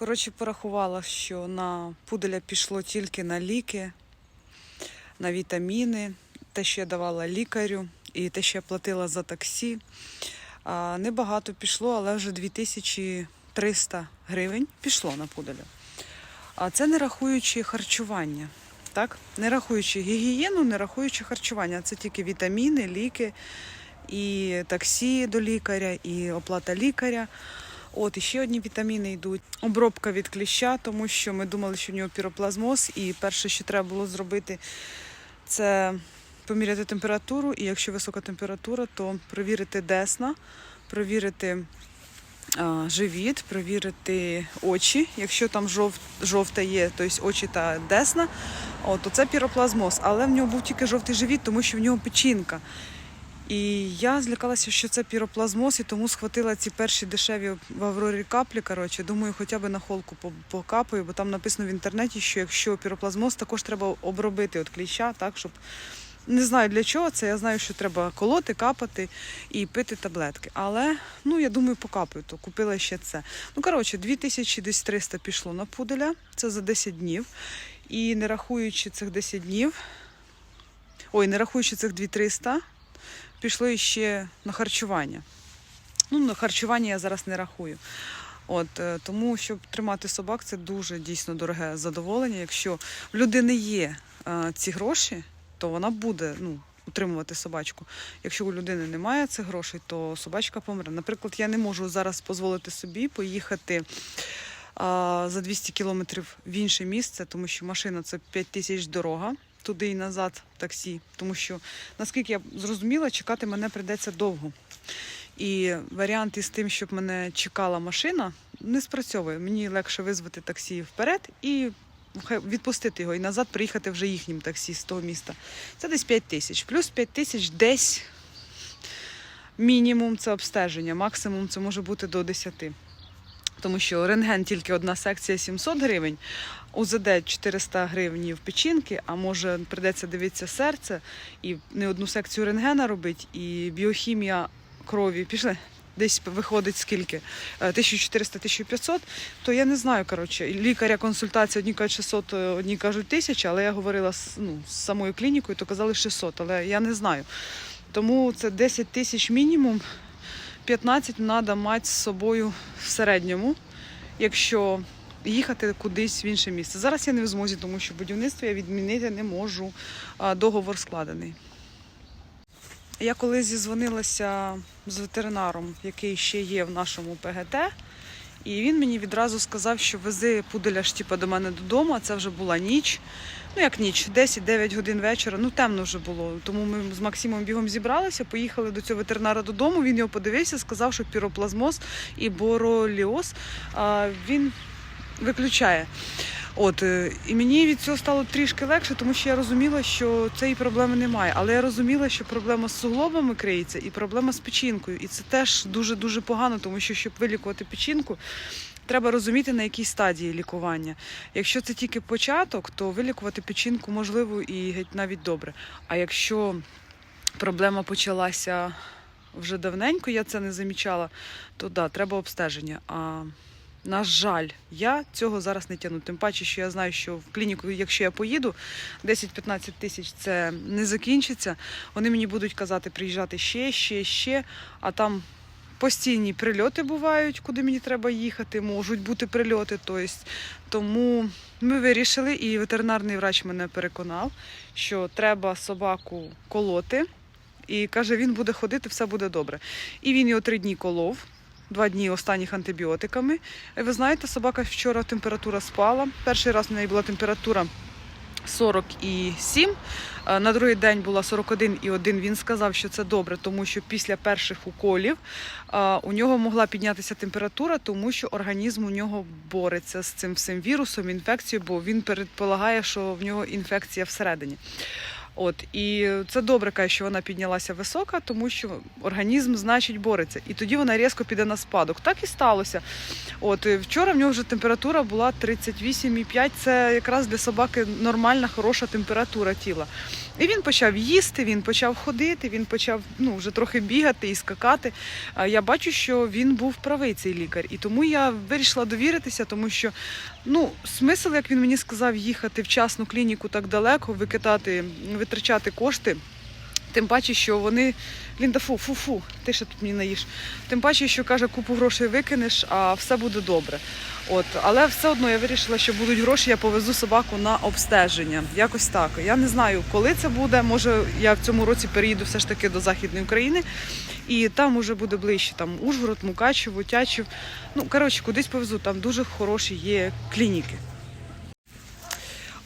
Коротше, порахувала, що на пуделя пішло тільки на ліки, на вітаміни, те, що я давала лікарю, і те, що я платила за таксі. Небагато пішло, але вже 2300 гривень пішло на пуделя. А це не рахуючи харчування. Так? Не рахуючи гігієну, не рахуючи харчування. Це тільки вітаміни, ліки, і таксі до лікаря, і оплата лікаря. От, і ще одні вітаміни йдуть. Обробка від кліща, тому що ми думали, що в нього піроплазмоз, і перше, що треба було зробити, це поміряти температуру. І якщо висока температура, то провірити десна, провірити живіт, провірити очі. Якщо там жов, жовта є, тобто очі та десна, то це піроплазмоз. Але в нього був тільки жовтий живіт, тому що в нього печінка. І я злякалася, що це піроплазмоз, і тому схватила ці перші дешеві в Аврорі каплі. Коротше, думаю, хоча б на холку по- покапаю, бо там написано в інтернеті, що якщо піроплазмоз, також треба обробити від кліща, так, щоб не знаю для чого це. Я знаю, що треба колоти, капати і пити таблетки. Але ну я думаю, покапаю, то купила ще це. Ну коротше, 2300 пішло на пуделя, це за 10 днів. І не рахуючи цих 10 днів, ой, не рахуючи цих 2300, пішло іще на харчування. Ну, на харчування я зараз не рахую. От, е, тому, щоб тримати собак, це дуже дійсно дороге задоволення. Якщо в людини є е, ці гроші, то вона буде ну, утримувати собачку. Якщо у людини немає цих грошей, то собачка помре. Наприклад, я не можу зараз дозволити собі поїхати а, за 200 кілометрів в інше місце, тому що машина це 5 тисяч дорога. Туди і назад таксі, тому що наскільки я зрозуміла, чекати мене прийдеться довго. І варіант із тим, щоб мене чекала машина, не спрацьовує. Мені легше визвати таксі вперед і відпустити його і назад приїхати вже їхнім таксі з того міста. Це десь 5 тисяч. Плюс 5 тисяч десь мінімум це обстеження, максимум це може бути до 10. Тому що рентген тільки одна секція 700 гривень, УЗД 400 гривень в печінки, а може придеться дивитися серце і не одну секцію рентгена робити, і біохімія крові пішли. Десь виходить скільки? Е, 1400-1500, то я не знаю, коротше, лікаря консультація, одні кажуть 600, одні кажуть 1000, але я говорила з, ну, з самою клінікою, то казали 600, але я не знаю. Тому це 10 тисяч мінімум, 15 треба мати з собою в середньому, якщо їхати кудись в інше місце. Зараз я не в змозі, тому що будівництво я відмінити не можу, договор складений. Я коли зізвонилася з ветеринаром, який ще є в нашому ПГТ, і він мені відразу сказав, що вези пуделя ж типу, до мене додому, а це вже була ніч. Ну як ніч, 10-9 годин вечора, ну темно вже було. Тому ми з Максимом бігом зібралися, поїхали до цього ветеринара додому. Він його подивився, сказав, що піроплазмоз і бороліоз а, він виключає. От е, і мені від цього стало трішки легше, тому що я розуміла, що цієї проблеми немає. Але я розуміла, що проблема з суглобами криється і проблема з печінкою. І це теж дуже дуже погано, тому що щоб вилікувати печінку, треба розуміти на якій стадії лікування. Якщо це тільки початок, то вилікувати печінку можливо і геть навіть добре. А якщо проблема почалася вже давненько, я це не замічала, то да, треба обстеження. А на жаль, я цього зараз не тягну. Тим паче, що я знаю, що в клініку, якщо я поїду, 10-15 тисяч це не закінчиться. Вони мені будуть казати приїжджати ще, ще, ще, а там. Постійні прильоти бувають, куди мені треба їхати, можуть бути прильоти. Тобто, тому ми вирішили, і ветеринарний врач мене переконав, що треба собаку колоти. І каже, він буде ходити, все буде добре. І він його три дні колов, два дні останніх антибіотиками. Ви знаєте, собака вчора температура спала. Перший раз в неї була температура 47, на другий день була 41,1. Він сказав, що це добре, тому що після перших уколів у нього могла піднятися температура, тому що організм у нього бореться з цим всім вірусом, інфекцією, бо він предполагає, що в нього інфекція всередині. От і це добре, каже, що вона піднялася висока, тому що організм, значить, бореться. І тоді вона різко піде на спадок. Так і сталося. От вчора в нього вже температура була 38,5. Це якраз для собаки нормальна, хороша температура тіла. І він почав їсти, він почав ходити, він почав ну, вже трохи бігати і скакати. Я бачу, що він був правий цей лікар. І тому я вирішила довіритися, тому що ну, смисл, як він мені сказав, їхати в частну клініку так далеко, викидати, витрачати кошти. Тим паче, що вони. Лінда, фу, фу, фу, ти ще тут мені наїш. Тим паче, що каже, купу грошей викинеш, а все буде добре. От, але все одно я вирішила, що будуть гроші, я повезу собаку на обстеження. Якось так. Я не знаю, коли це буде. Може, я в цьому році переїду все ж таки до Західної України, і там уже буде ближче. Там Ужгород, Мукачево, Тячів. Ну, коротше, кудись повезу. Там дуже хороші є клініки.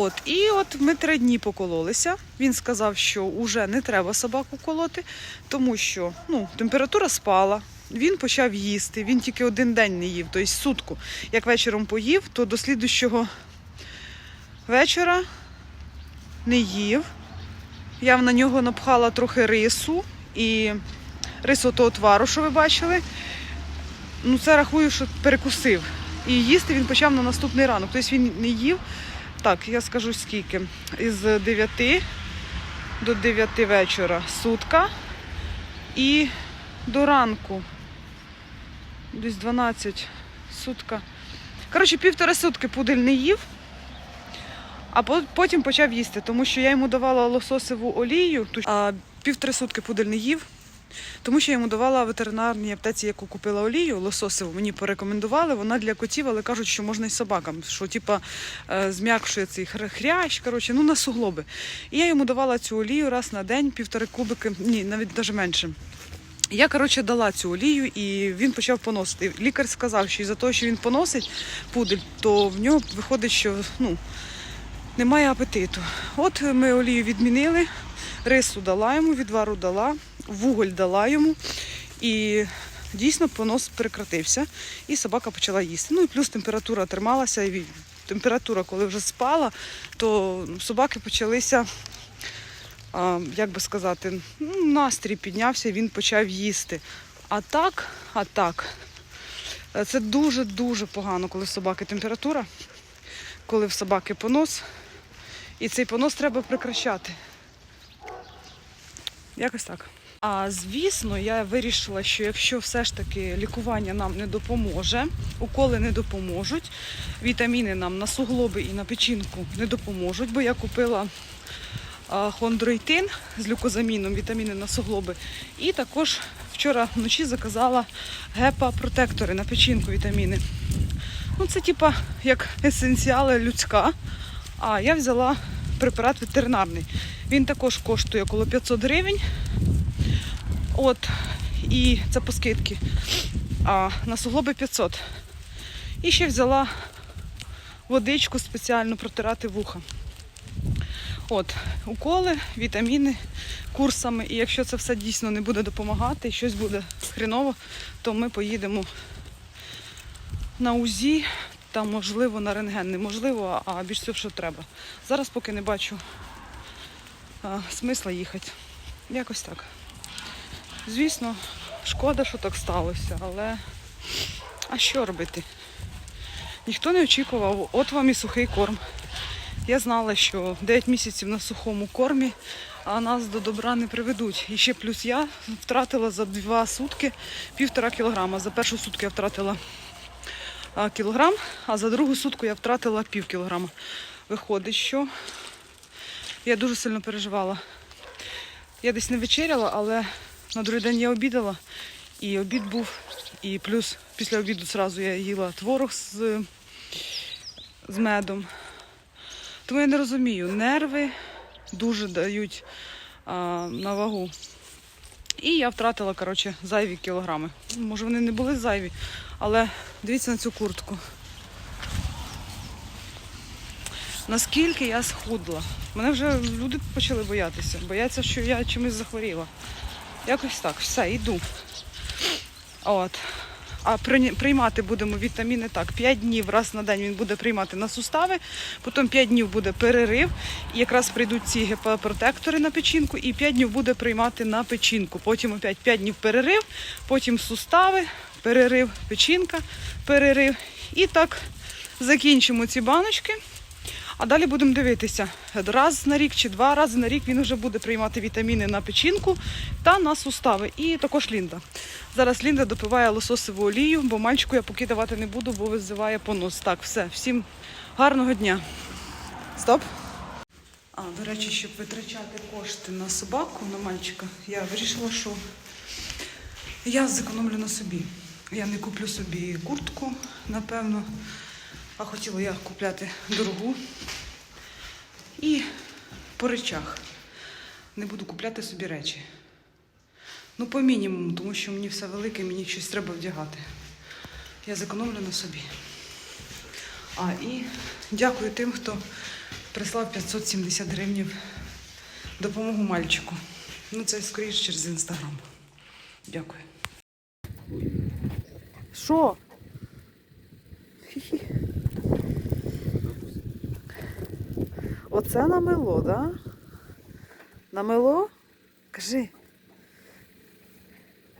От, і от ми три дні покололися. Він сказав, що вже не треба собаку колоти, тому що ну, температура спала. Він почав їсти. Він тільки один день не їв, тобто сутку. Як вечором поїв, то до слідущого вечора не їв. Я на нього напхала трохи рису і рису того твару, що ви бачили. Ну, це рахую, що перекусив. І їсти він почав на наступний ранок. Тобто він не їв. Так, я скажу скільки. Із 9 до 9 вечора сутка і до ранку. Десь 12 сутка. Коротше, півтора сутки пудель не їв, а потім почав їсти, тому що я йому давала лососеву олію, а півтори сутки пудель не їв. Тому що я йому давала ветеринарній аптеці, яку купила олію, лососеву, мені порекомендували. Вона для котів, але кажуть, що можна і собакам, що типа е, зм'якшує цей хрящ, коротше, ну на суглоби. І я йому давала цю олію раз на день, півтори кубики, ні, навіть навіть менше. Я, коротше, дала цю олію і він почав поносити. Лікар сказав, що із-за того, що він поносить пудель, то в нього виходить, що ну, немає апетиту. От ми олію відмінили, рису дала йому, відвару дала, вуголь дала йому. І дійсно понос прекратився, і собака почала їсти. Ну і плюс температура трималася, і температура, коли вже спала, то собаки почалися, а, як би сказати, ну, настрій піднявся, він почав їсти. А так, а так, це дуже-дуже погано, коли в собаки температура, коли в собаки понос. І цей понос треба прекращати. Якось так. А звісно, я вирішила, що якщо все ж таки лікування нам не допоможе, уколи не допоможуть, вітаміни нам на суглоби і на печінку не допоможуть, бо я купила хондроїтин з люкозаміном, вітаміни на суглоби. І також вчора вночі заказала гепа-протектори на печінку вітаміни. Ну, це типа як есенціали людська. А я взяла препарат ветеринарний. Він також коштує коло 500 гривень. От, і це по скидки. А на суглоби 500. І ще взяла водичку спеціально протирати вуха. От, уколи, вітаміни курсами. І якщо це все дійсно не буде допомагати, і щось буде хреново, то ми поїдемо на УЗІ та, можливо, на рентген. Неможливо, а більш всього, що треба. Зараз поки не бачу а, смисла їхати. Якось так. Звісно, шкода, що так сталося, але а що робити? Ніхто не очікував, от вам і сухий корм. Я знала, що 9 місяців на сухому кормі, а нас до добра не приведуть. І ще плюс я втратила за два сутки півтора кілограма. За першу сутку я втратила кілограм, а за другу сутку я втратила пів кілограма. Виходить, що я дуже сильно переживала. Я десь не вечеряла, але на другий день я обідала. І обід був. І плюс після обіду зразу я їла творог з, з медом. Тому я не розумію, нерви дуже дають а, на вагу. І я втратила, коротше, зайві кілограми. Може, вони не були зайві, але дивіться на цю куртку. Наскільки я схудла. Мене вже люди почали боятися. Бояться, що я чимось захворіла. Якось так, все, йду. От. А приймати будемо вітаміни так. 5 днів раз на день він буде приймати на сустави, потім 5 днів буде перерив. І якраз прийдуть ці ГП-протектори на печінку, і 5 днів буде приймати на печінку. Потім опять 5 днів перерив, потім сустави, перерив, печінка, перерив. І так закінчимо ці баночки. А далі будемо дивитися. Раз на рік чи два рази на рік він вже буде приймати вітаміни на печінку та на сустави. І також Лінда. Зараз Лінда допиває лососову олію, бо мальчику я поки давати не буду, бо визиває понос. Так, все, всім гарного дня. Стоп. А, до речі, щоб витрачати кошти на собаку, на мальчика, я вирішила, що я зекономлю на собі. Я не куплю собі куртку, напевно. А хотіла я купляти дорогу. І по речах. Не буду купляти собі речі. Ну, по мінімуму, тому що мені все велике, мені щось треба вдягати. Я зекономлю на собі. А, і дякую тим, хто прислав 570 гривнів допомогу мальчику. Ну, це скоріше через інстаграм. Дякую. Що? Хі-хі. Оце намело, да? Намело? Кажи.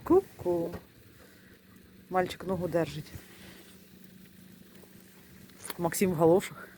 Ку-ку. Мальчик ногу держить. Максим в галошах.